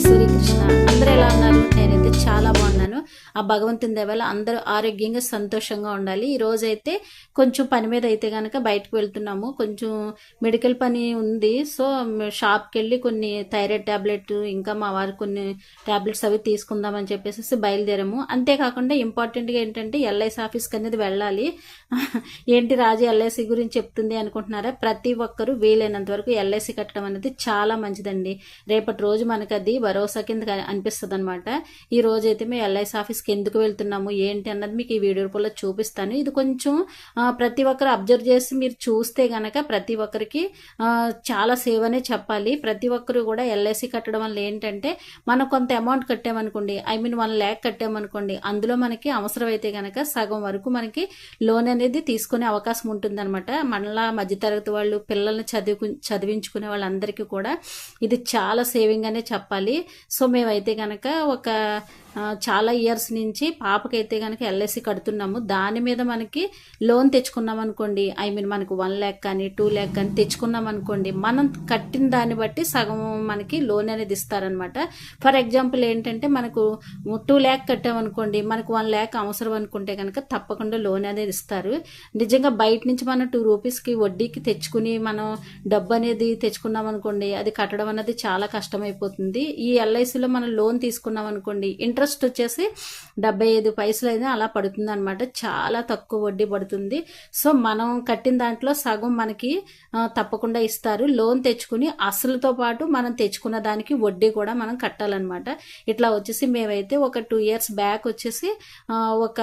Blog Suryakrishna అందరూ ఎలా ఉన్నారు? నేనైతే చాలా బాగున్నాను. ఆ భగవంతుని దేవాల అందరూ ఆరోగ్యంగా సంతోషంగా ఉండాలి. ఈ రోజు అయితే కొంచెం పని మీద అయితే కనుక బయటకు వెళ్తున్నాము. కొంచెం మెడికల్ పని ఉంది. సో షాప్కి వెళ్ళి కొన్ని థైరాయిడ్ ట్యాబ్లెట్ ఇంకా మా వారు కొన్ని ట్యాబ్లెట్స్ అవి తీసుకుందామని చెప్పేసి బయలుదేరాము. అంతేకాకుండా ఇంపార్టెంట్గా ఏంటంటే ఎల్ఐసి ఆఫీస్కి అనేది వెళ్ళాలి. ఏంటి రాజు ఎల్ఐసి గురించి చెప్తుంది అనుకుంటున్నారా? ప్రతి ఒక్కరూ వీలైనంత వరకు ఎల్ఐసి కట్టడం అనేది చాలా మంచిదండి. రేపటి రోజు మనకు అది భరోసా కింద అనిపిస్తుంది అనమాట ఈ రోజు అయితే మేము ఎల్ఐసి ఆఫీస్కి ఎందుకు వెళ్తున్నాము ఏంటి అన్నది మీకు ఈ వీడియో రూపంలో చూపిస్తాను. ఇది కొంచెం ప్రతి ఒక్కరు అబ్జర్వ్ చేసి మీరు చూస్తే గనక ప్రతి ఒక్కరికి చాలా సేవ్ అనే చెప్పాలి. ప్రతి ఒక్కరు కూడా ఎల్ఐసి కట్టడం వల్ల ఏంటంటే మనం కొంత అమౌంట్ కట్టామనుకోండి ఐ మీన్ వన్ ల్యాక్ కట్టామనుకోండి అందులో మనకి అవసరమైతే గనక సగం వరకు మనకి లోన్ అనేది తీసుకునే అవకాశం ఉంటుందన్నమాట. మళ్ళా మధ్యతరగతి వాళ్ళు పిల్లల్ని చదువు చదివించుకునే వాళ్ళందరికీ కూడా ఇది చాలా సేవింగ్ అనే చెప్పాలి. సో మేమైతే గనక ఒక చాలా ఇయర్స్ నుంచి పాపకైతే కనుక ఎల్ఐసి కడుతున్నాము. దాని మీద మనకి లోన్ తెచ్చుకున్నాం అనుకోండి. ఐ మీన్ మనకు వన్ ల్యాక్ కానీ టూ ల్యాక్ కానీ తెచ్చుకున్నాం అనుకోండి. మనం కట్టిన దాన్ని బట్టి సగం మనకి లోన్ అనేది ఇస్తారనమాట ఫర్ ఎగ్జాంపుల్ ఏంటంటే మనకు టూ ల్యాక్ కట్టామనుకోండి మనకు వన్ ల్యాక్ అవసరం అనుకుంటే కనుక తప్పకుండా లోన్ అనేది ఇస్తారు. నిజంగా బయట నుంచి మనం టూ రూపీస్కి వడ్డీకి తెచ్చుకుని మనం డబ్బు అనేది తెచ్చుకున్నాం అనుకోండి. అది కట్టడం అనేది చాలా కష్టమైపోతుంది. ఈ ఎల్ఐసిలో మనం లోన్ తీసుకున్నాం అనుకోండి. ఇంటర్ ఇంట్రెస్ట్ వచ్చేసి డెబ్బై ఐదు పైసలు అయితే అలా పడుతుంది అనమాట చాలా తక్కువ వడ్డీ పడుతుంది. సో మనం కట్టిన దాంట్లో సగం మనకి తప్పకుండా ఇస్తారు. లోన్ తెచ్చుకుని అసలుతో పాటు మనం తెచ్చుకున్న దానికి వడ్డీ కూడా మనం కట్టాలన్నమాట. ఇట్లా వచ్చేసి మేమైతే ఒక టూ ఇయర్స్ బ్యాక్ వచ్చేసి ఒక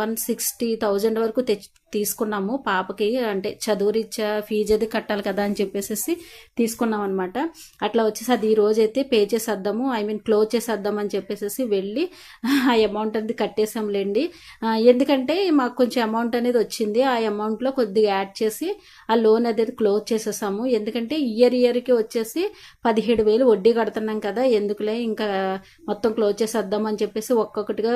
వన్ సిక్స్టీ థౌజండ్ వరకు తెచ్చు తీసుకున్నాము. పాపకి అంటే చదువు రీత్యా ఫీజు అది కట్టాలి కదా అని చెప్పేసి తీసుకున్నాం అనమాట అట్లా వచ్చేసి అది ఈ రోజు అయితే పే చేసేద్దాము. ఐ మీన్ క్లోజ్ చేసేద్దాం అని చెప్పేసి వెళ్ళి ఆ అమౌంట్ అనేది కట్టేసాంలేండి ఎందుకంటే మాకు కొంచెం అమౌంట్ అనేది వచ్చింది. ఆ అమౌంట్లో కొద్దిగా యాడ్ చేసి ఆ లోన్ అనేది క్లోజ్ చేసేసాము. ఎందుకంటే ఇయర్ ఇయర్కి వచ్చేసి పదిహేడు వేలు వడ్డీ కడుతున్నాం కదా ఎందుకులే ఇంకా మొత్తం క్లోజ్ చేసేద్దాం అని చెప్పేసి ఒక్కొక్కటిగా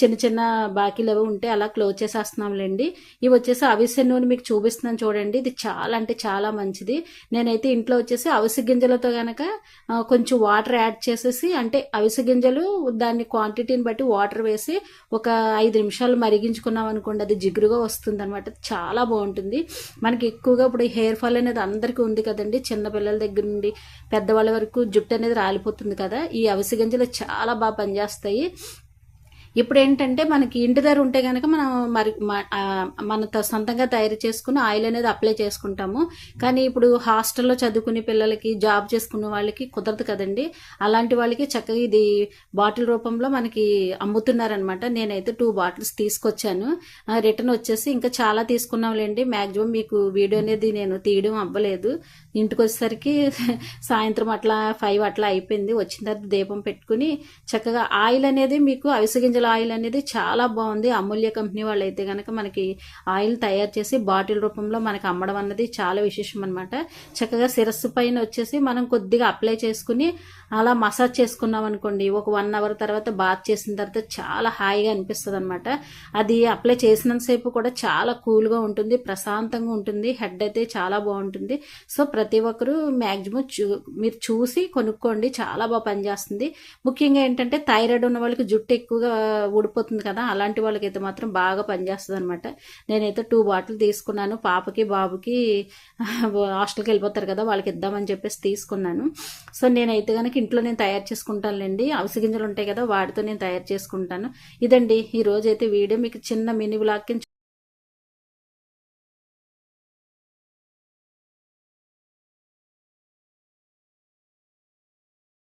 చిన్న చిన్న బాకీలు అవి ఉంటే అలా క్లోజ్ చేసేస్తున్నాంలేండి. ఇవి వచ్చేసి అవిసె నూనె మీకు చూపిస్తున్నాను చూడండి. ఇది చాలా అంటే చాలా మంచిది. నేనైతే ఇంట్లో వచ్చేసి అవిసె గింజలతో కనుక కొంచెం వాటర్ యాడ్ చేసేసి అంటే అవిసె గింజలు దాన్ని క్వాంటిటీని బట్టి వాటర్ వేసి ఒక ఐదు నిమిషాలు మరిగించుకున్నాం అనుకోండి అది జిగురుగా వస్తుంది అనమాట చాలా బాగుంటుంది. మనకి ఎక్కువగా ఇప్పుడు హెయిర్ ఫాల్ అనేది అందరికీ ఉంది కదండి. చిన్న పిల్లల దగ్గర నుండి పెద్దవాళ్ళ వరకు జుట్టు అనేది రాలిపోతుంది కదా. ఈ అవిసె గింజలు చాలా బాగా పనిచేస్తాయి. ఇప్పుడు ఏంటంటే మనకి ఇంటి దగ్గర ఉంటే కనుక మనం మరి మన సొంతంగా తయారు చేసుకుని ఆయిల్ అనేది అప్లై చేసుకుంటాము. కానీ ఇప్పుడు హాస్టల్లో చదువుకునే పిల్లలకి జాబ్ చేసుకునే వాళ్ళకి కుదరదు కదండి. అలాంటి వాళ్ళకి చక్కగా ఇది బాటిల్ రూపంలో మనకి అమ్ముతున్నారనమాట. నేనైతే టూ బాటిల్స్ తీసుకొచ్చాను. రిటర్న్ వచ్చేసి ఇంకా చాలా తీసుకున్నాంలేండి. మ్యాక్సిమం మీకు వీడియో అనేది నేను తీయడం అవ్వలేదు. ఇంటికి వచ్చేసరికి సాయంత్రం అట్లా ఫైవ్ అట్లా అయిపోయింది. వచ్చిన తర్వాత దీపం పెట్టుకుని చక్కగా ఆయిల్ అనేది మీకు అవిసె ఆయిల్ అనేది చాలా బాగుంది. అమూల్య కంపెనీ వాళ్ళు అయితే కనుక మనకి ఆయిల్ తయారు చేసి బాటిల్ రూపంలో మనకి అమ్మడం అన్నది చాలా విశేషం అనమాట చక్కగా శిరస్సు పైన వచ్చేసి మనం కొద్దిగా అప్లై చేసుకుని అలా మసాజ్ చేసుకున్నాం అనుకోండి ఒక వన్ అవర్ తర్వాత బాత్ చేసిన తర్వాత చాలా హాయిగా అనిపిస్తుంది అనమాట అది అప్లై చేసినంతసేపు కూడా చాలా కూల్గా ఉంటుంది ప్రశాంతంగా ఉంటుంది హెడ్ అయితే చాలా బాగుంటుంది. సో ప్రతి ఒక్కరూ మ్యాక్సిమం చూ మీరు చూసి కొనుక్కోండి చాలా బాగా పనిచేస్తుంది. ముఖ్యంగా ఏంటంటే థైరాయిడ్ ఉన్న వాళ్ళకి జుట్టు ఎక్కువగా ఊడిపోతుంది కదా అలాంటి వాళ్ళకైతే మాత్రం బాగా పనిచేస్తుంది అనమాట నేనైతే టూ బాటిల్ తీసుకున్నాను పాపకి బాబుకి హాస్టల్కి వెళ్ళిపోతారు కదా వాళ్ళకి ఇద్దామని చెప్పేసి తీసుకున్నాను. సో నేనైతే కనుక ఇంట్లో నేను తయారు చేసుకుంటానులేండి. అవిసె గింజలు ఉంటాయి కదా వాటితో నేను తయారు చేసుకుంటాను. ఇదండి ఈ రోజైతే అయితే వీడియో. మీకు చిన్న మినీ బ్లాగ్